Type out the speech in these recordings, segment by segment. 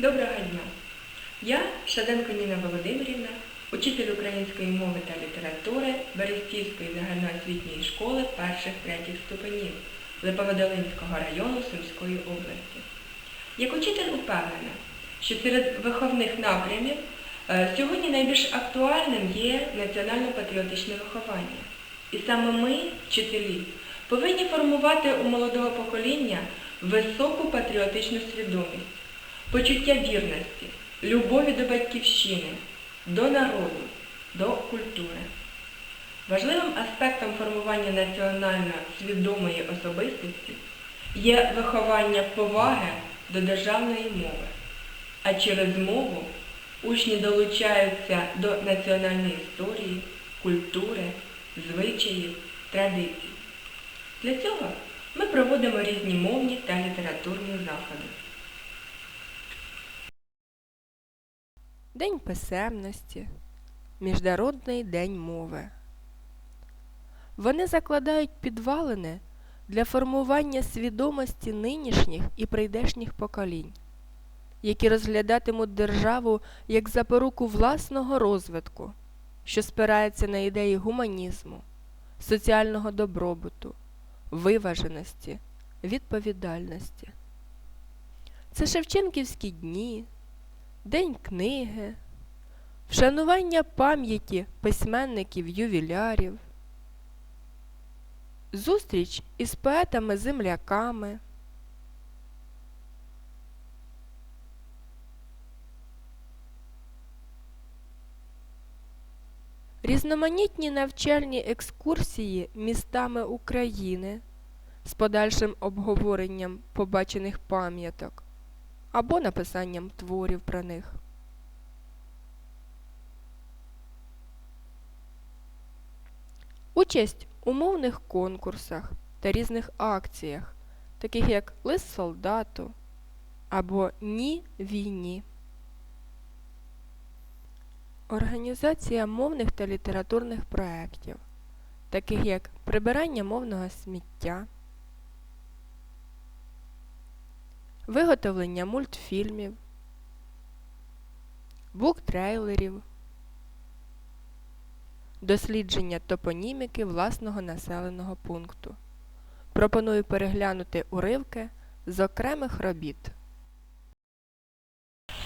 Доброго дня! Я Шаденко Ніна Володимирівна, учитель української мови та літератури Берестівської загальноосвітньої школи перших-третіх ступенів Липоводолинського району Сумської області. Як учитель упевнена, що серед виховних напрямів е, сьогодні найбільш актуальним є національно-патріотичне виховання. І саме ми, вчителі, повинні формувати у молодого покоління високу патріотичну свідомість, почуття вірності, любові до батьківщини, до народу, до культури. Важливим аспектом формування національно свідомої особистості є виховання поваги до державної мови, а через мову учні долучаються до національної історії, культури, звичаїв, традицій. Для цього ми проводимо різні мовні та літературні заходи. День писемності, Міжнародний день мови. Вони закладають підвалини для формування свідомості нинішніх і прийдешніх поколінь, які розглядатимуть державу як запоруку власного розвитку, що спирається на ідеї гуманізму, соціального добробуту, виваженості, відповідальності. Це Шевченківські дні, День книги, вшанування пам'яті письменників-ювілярів, зустріч із поетами-земляками, різноманітні навчальні екскурсії містами України з подальшим обговоренням побачених пам'яток або написанням творів про них. Участь у мовних конкурсах та різних акціях, таких як Лист солдату або Ні війні. Організація мовних та літературних проєктів, таких як прибирання мовного сміття, виготовлення мультфільмів, буктрейлерів, дослідження топоніміки власного населеного пункту. Пропоную переглянути уривки з окремих робіт.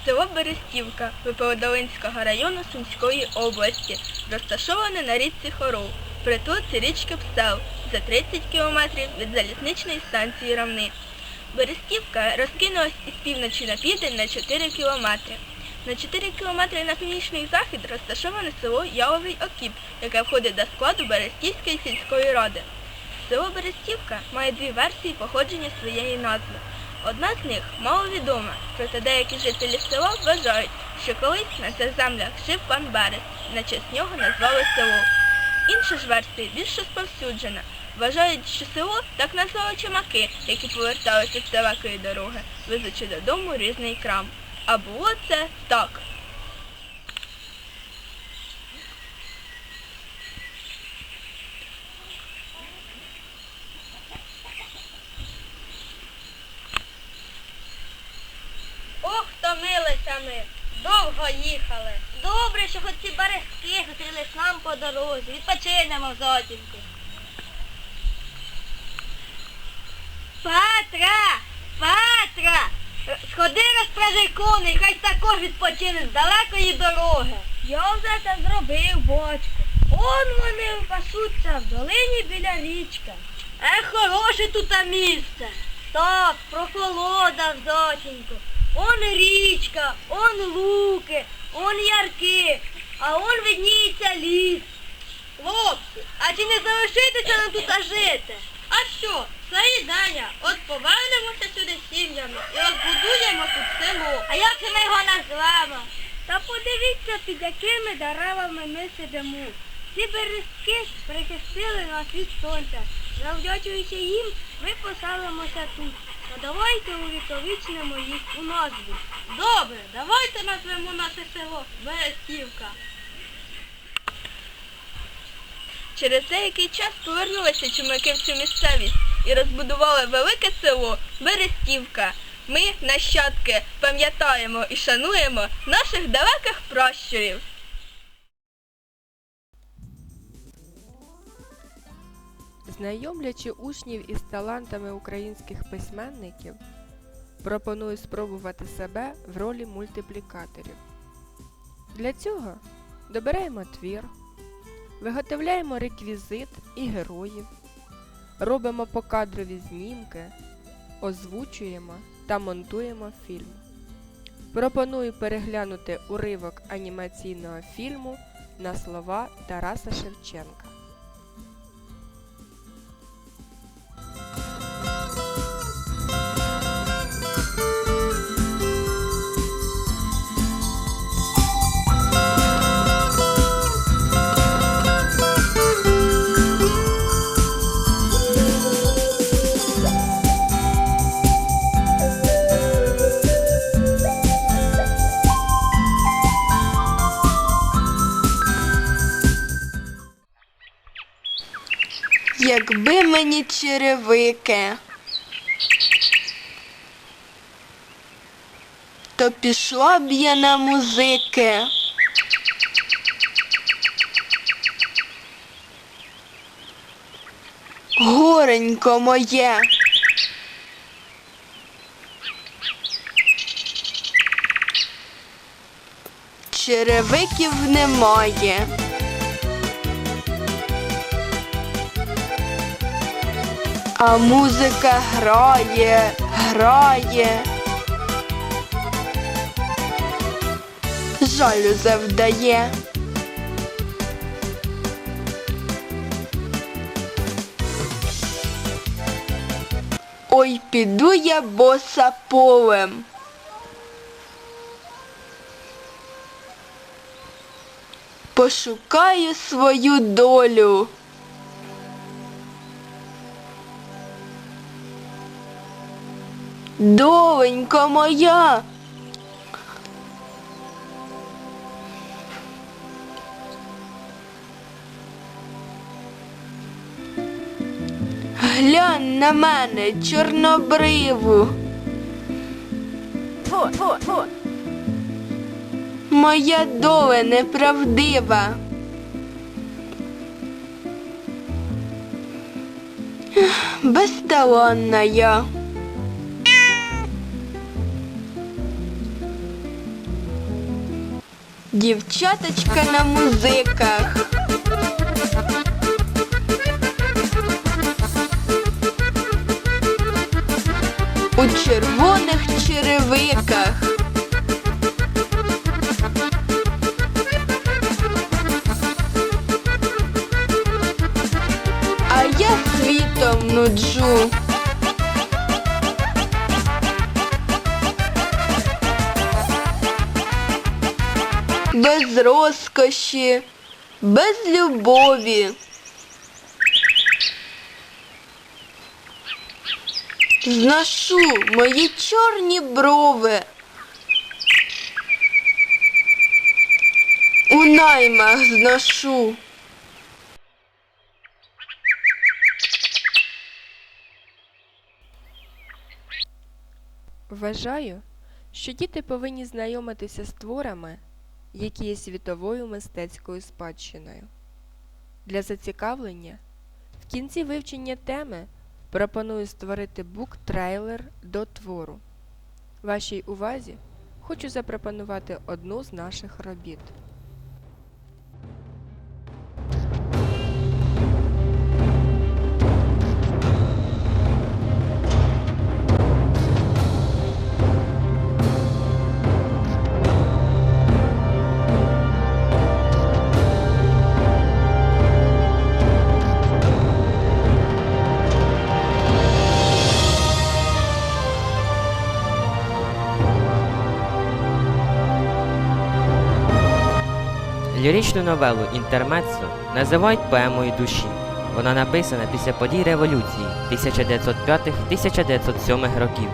Село Берестівка Виповодолинського району Сумської області, розташоване на річці Хорол, притулці річки Псел за 30 кілометрів від залізничної станції Равни. Берестівка розкинулась із півночі на південь на 4 кілометри. На 4 кілометри на північний захід розташоване село Яловий Окіп, яке входить до складу Берестівської сільської ради. Село Берестівка має дві версії походження своєї назви. Одна з них маловідома, проте деякі жителі села вважають, що колись на цих землях жив пан Берест, на честь нього назвали село. Інша ж версія більш розповсюджена. Вважають, що село так назвали чумаки, які поверталися з далекої дороги, везучи додому різний крам. А було це так. Ох, втомилися ми. Довго їхали. Добре, що хоч ці березки зустрілись нам по дорозі. Відпочинемо зотінку. Петра! Петра! Сходи розпражи коней, хай також відпочине з далекої дороги. Я вже це зробив, бочку. Он вони пасуться в долині біля річки. Е, хороше тут місце. Так, прохолода в. Он річка, он луки, он ярки, а он видніється ліс. Хлопці, а чи не залишитися нам тут жити? А що, це ідея. От повернемося сюди сім'ями і розбудуємо тут село. А як ми його назвемо? Та подивіться, під якими деревами ми сидимо. Ці березки прихистили нас від сонця. Завдячуючи їм, ми поселимося тут. То давайте увіковічнемо їх у назву. Добре, давайте назвемо наше село Берестівка. Через деякий час повернулися чумаки в цю місцевість і розбудували велике село Берестівка. Ми, нащадки, пам'ятаємо і шануємо наших далеких пращурів. Знайомлячи учнів із талантами українських письменників, пропоную спробувати себе в ролі мультиплікаторів. Для цього добираємо твір, виготовляємо реквізит і героїв, робимо покадрові знімки, озвучуємо та монтуємо фільм. Пропоную переглянути уривок анімаційного фільму на слова Тараса Шевченка. Черевики, то пішла б я на музики. Горенько моє. Черевиків немає. А музика грає, грає. Жалю завдає. Ой, піду я боса полем. Пошукаю свою долю. Доленько моя. Глянь на мене, чорнобриву. Моя доля неправдива. Безталанна я. Дівчаточка на музиках. У червоних черевиках. Без розкоші, без любові. Зношу мої чорні брови. У наймах зношу. Вважаю, що діти повинні знайомитися з творами, які є світовою мистецькою спадщиною. Для зацікавлення в кінці вивчення теми пропоную створити бук-трейлер до твору. Вашій увазі хочу запропонувати одну з наших робіт. Ліричну новелу Інтермеццо називають поемою душі. Вона написана після подій революції 1905-1907 років.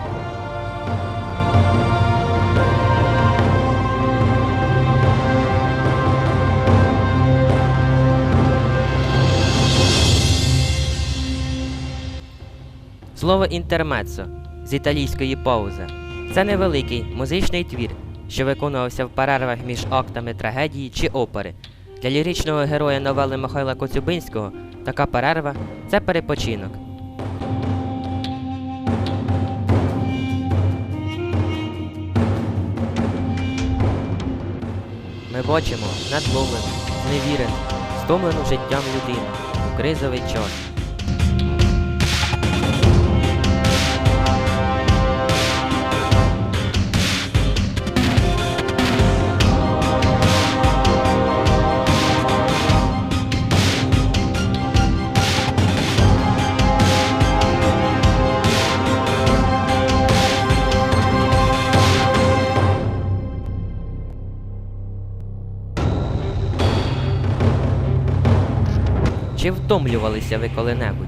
Слово інтермеццо з італійської паузи. Це невеликий музичний твір, що виконувався в перервах між актами трагедії чи опери. Для ліричного героя новели Михайла Коцюбинського така перерва це перепочинок. Ми бачимо надломлену, зневірену, стомлену життям людину у кризовий час. Втомлювалися ви коли-небудь?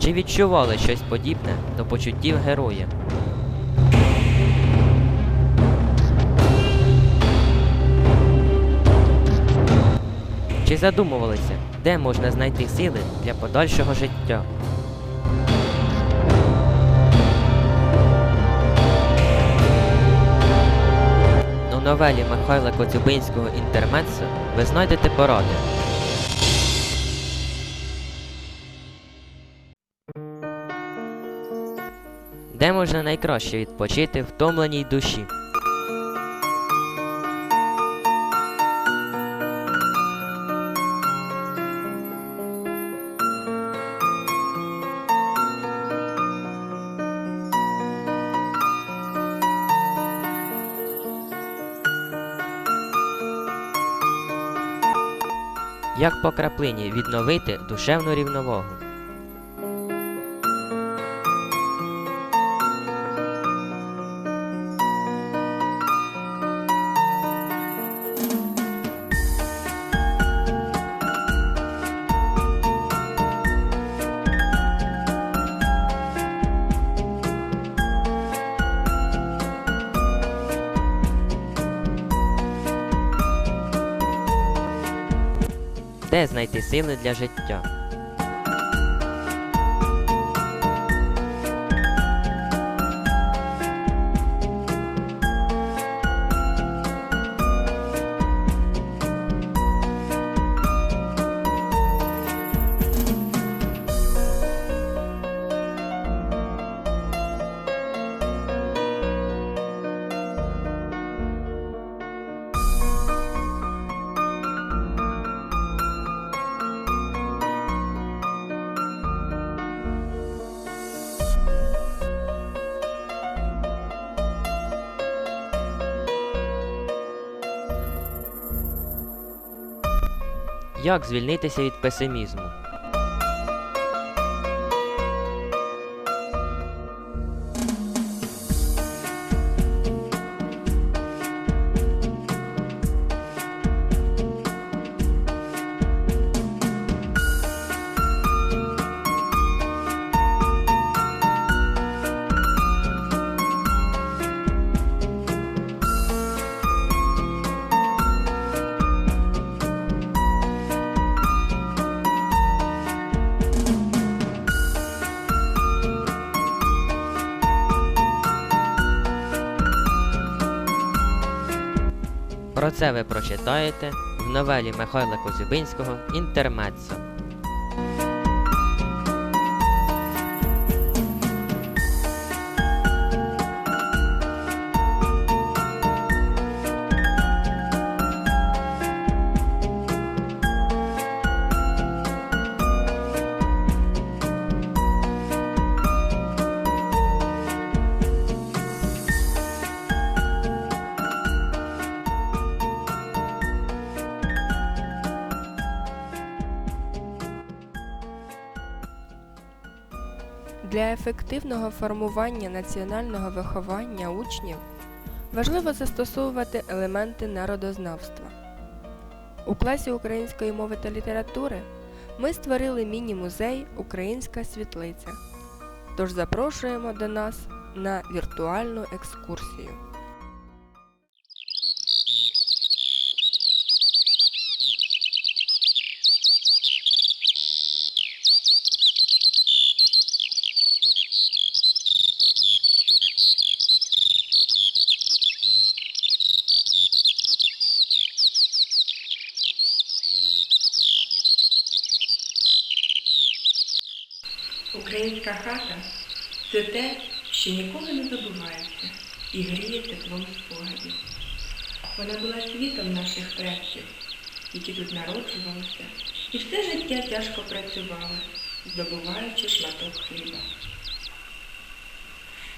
Чи відчували щось подібне до почуттів героя? Чи задумувалися, де можна знайти сили для подальшого життя? Новелі Михайла Коцюбинського Інтермецо ви знайдете поради. Де можна найкраще відпочити втомленій душі? Як по краплині відновити душевну рівновагу? Сили для життя? Як звільнитися від песимізму? Це ви прочитаєте в новелі Михайла Козюбинського «Інтермеццо». Ефективного формування національного виховання учнів важливо застосовувати елементи народознавства. У класі української мови та літератури ми створили міні-музей Українська світлиця. Тож запрошуємо до нас на віртуальну екскурсію. Українська хата це те, що ніколи не забувається і гріє теплом спогадів. Вона була світом наших предків, які тут народжувалися, і все життя тяжко працювали, здобуваючи шматок хліба.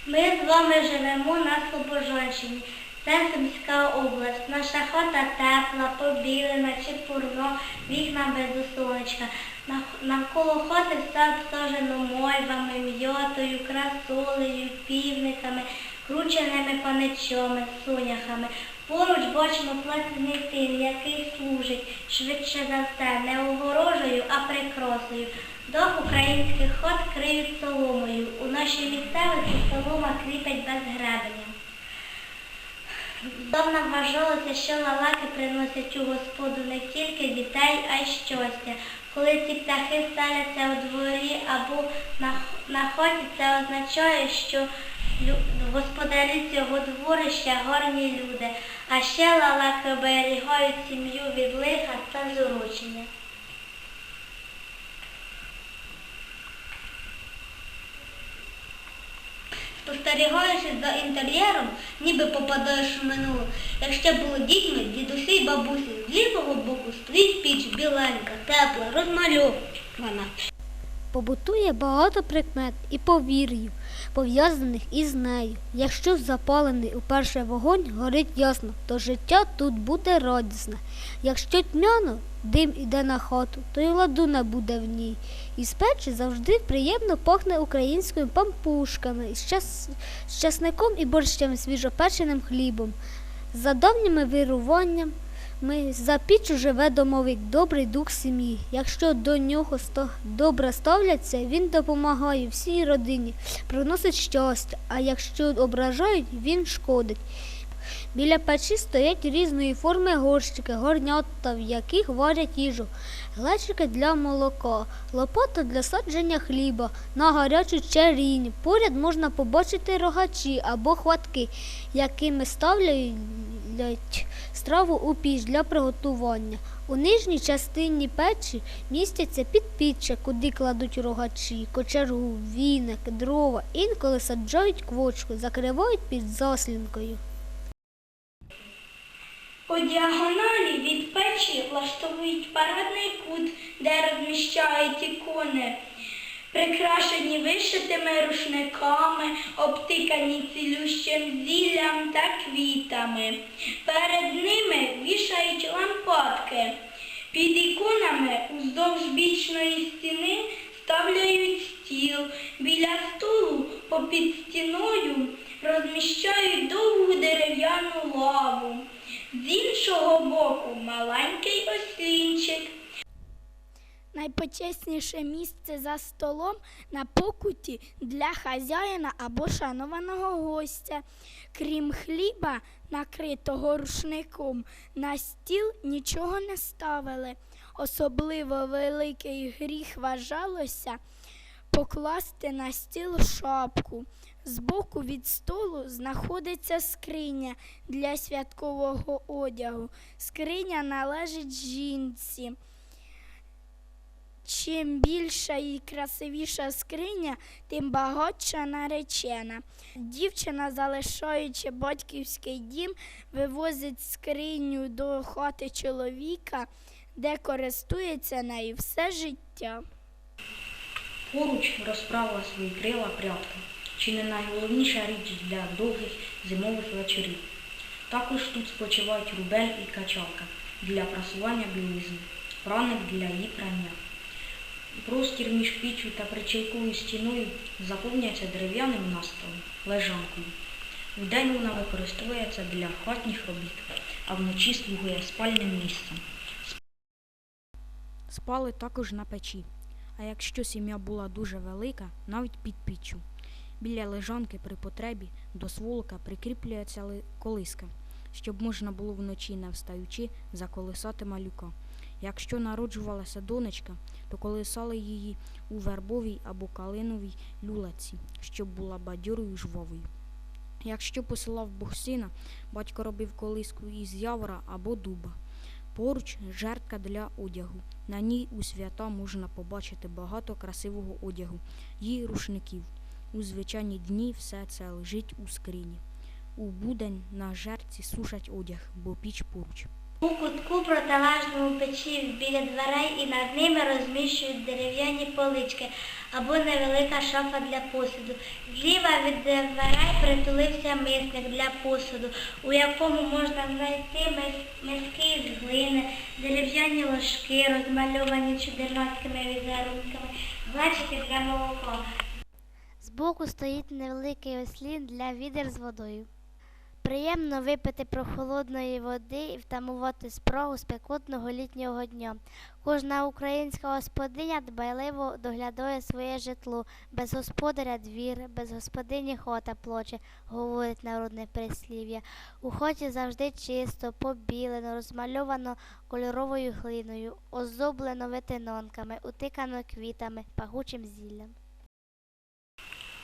Ми з вами живемо на Слобожанщині. Це Сумська область. Наша хата тепла, побілена, чепурно, вікна без сонечка. Нав- Навколо хати все обсажено мойвами, м'ятою, красолею, півниками, крученими паничами, соняхами. Поруч бачимо плетений тин, який служить швидше за все не огорожею, а прикрасою. Дах українських хат криють соломою. У нашій місцевості солома кріпять без гребеня. Давно вважалося, що лалаки приносять у господу не тільки дітей, а й щастя. Коли ці птахи селяться у дворі або на, хаті, це означає, що господарі цього дворища гарні люди, а ще лалаки оберігають сім'ю від лиха та зурочення. Спостерігаючи за інтер'єром, ніби попадаєш у минуле. Якщо були дітьми, дідусі й бабусі, з лівого боку стоїть піч біленька, тепла, розмальована. Побутує багато прикмет і повір'їв, пов'язаних із нею. Якщо запалений уперше вогонь горить ясно, то життя тут буде радісне. Якщо тьмяно, дим іде на хату, то й ладу не буде в ній. І з печі завжди приємно пахне українськими пампушками, з, час... з часником і борщем свіжопеченим хлібом. За давніми вируванням ми за піччю живе домовик, добрий дух сім'ї. Якщо до нього сто- добре ставляться, він допомагає всій родині, приносить щастя, а якщо ображають, він шкодить. Біля печі стоять різної форми горщики, горнята, в яких варять їжу, глечики для молока, лопата для садження хліба, на гарячу черінь. Поряд можна побачити рогачі або хватки, якими ставлять страву у піч для приготування. У нижній частині печі містяться підпіччя, куди кладуть рогачі, кочергу, віник, дрова, інколи саджають квочку, закривають під заслінкою. У діагоналі від печі влаштовують парадний кут, де розміщають ікони, прикрашені вишитими рушниками, обтикані цілющим зіллям та квітами. Перед ними вішають лампадки. Під іконами уздовж бічної стіни ставляють стіл. Біля столу попід стіною розміщають довгу дерев'яну лаву. З іншого боку маленький ослінчик. Найпочесніше місце за столом на покуті для хазяїна або шанованого гостя. Крім хліба, накритого рушником, на стіл нічого не ставили. Особливо великий гріх вважалося покласти на стіл шапку. Збоку від столу знаходиться скриня для святкового одягу. Скриня належить жінці. Чим більша і красивіша скриня, тим багатша наречена. Дівчина, залишаючи батьківський дім, вивозить скриню до хати чоловіка, де користується нею все життя. Поруч розправила свої крила прядка, чи не найголовніша річ для довгих зимових вечорів. Також тут спочивають рубель і качалка для прасування білизни, праник для її прання. Простір між піччю та причілковою стіною заповнюється дерев'яним настилом, лежанкою. Вдень вона використовується для хатніх робіт, а вночі слугує спальним місцем. Спали також на печі, а якщо сім'я була дуже велика, навіть під піччю. Біля лежанки при потребі до сволока прикріплюється колиска, щоб можна було вночі, не встаючи, заколисати малюка. Якщо народжувалася донечка, то колисали її у вербовій або калиновій люлаці, щоб була бадьорою жвавою. Якщо посилав Бог сина, батько робив колиску із явора або дуба. Поруч жертка для одягу. На ній у свята можна побачити багато красивого одягу і рушників. У звичайні дні все це лежить у скрині. У будень на жертці сушать одяг, бо піч поруч. У кутку протилежному печі біля дверей і над ними розміщують дерев'яні полички або невелика шафа для посуду. Зліва від дверей притулився мисник для посуду, у якому можна знайти мис- миски з глини, дерев'яні ложки, розмальовані чудернацькими візерунками, глечики для молока. Збоку стоїть невеликий ослін для відер з водою. Приємно випити прохолодної води і втамувати спрагу спекотного літнього дня. Кожна українська господиня дбайливо доглядає своє житло. Без господаря двір, без господині хота плоче, говорить народне прислів'я. У хоті завжди чисто, побілено, розмальовано кольоровою глиною, оздоблено витинонками, утикано квітами, пахучим зіллям.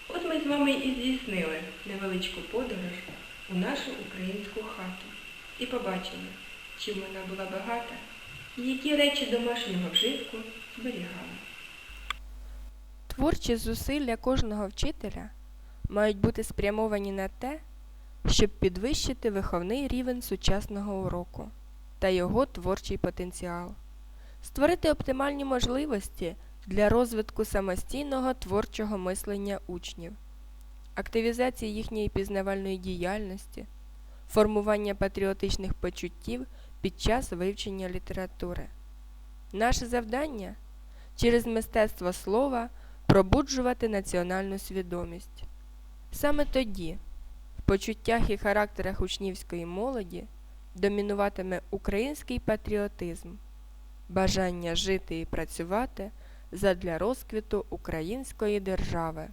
От ми з вами і здійснили невеличку подорож у нашу українську хату. І побачили, чим вона була багата і які речі домашнього вжитку зберігала. Творчі зусилля кожного вчителя мають бути спрямовані на те, щоб підвищити виховний рівень сучасного уроку та його творчий потенціал, створити оптимальні можливості для розвитку самостійного творчого мислення учнів, активізації їхньої пізнавальної діяльності, формування патріотичних почуттів під час вивчення літератури. Наше завдання через мистецтво слова пробуджувати національну свідомість. Саме тоді, в почуттях і характерах учнівської молоді, домінуватиме український патріотизм, бажання жити і працювати задля розквіту української держави.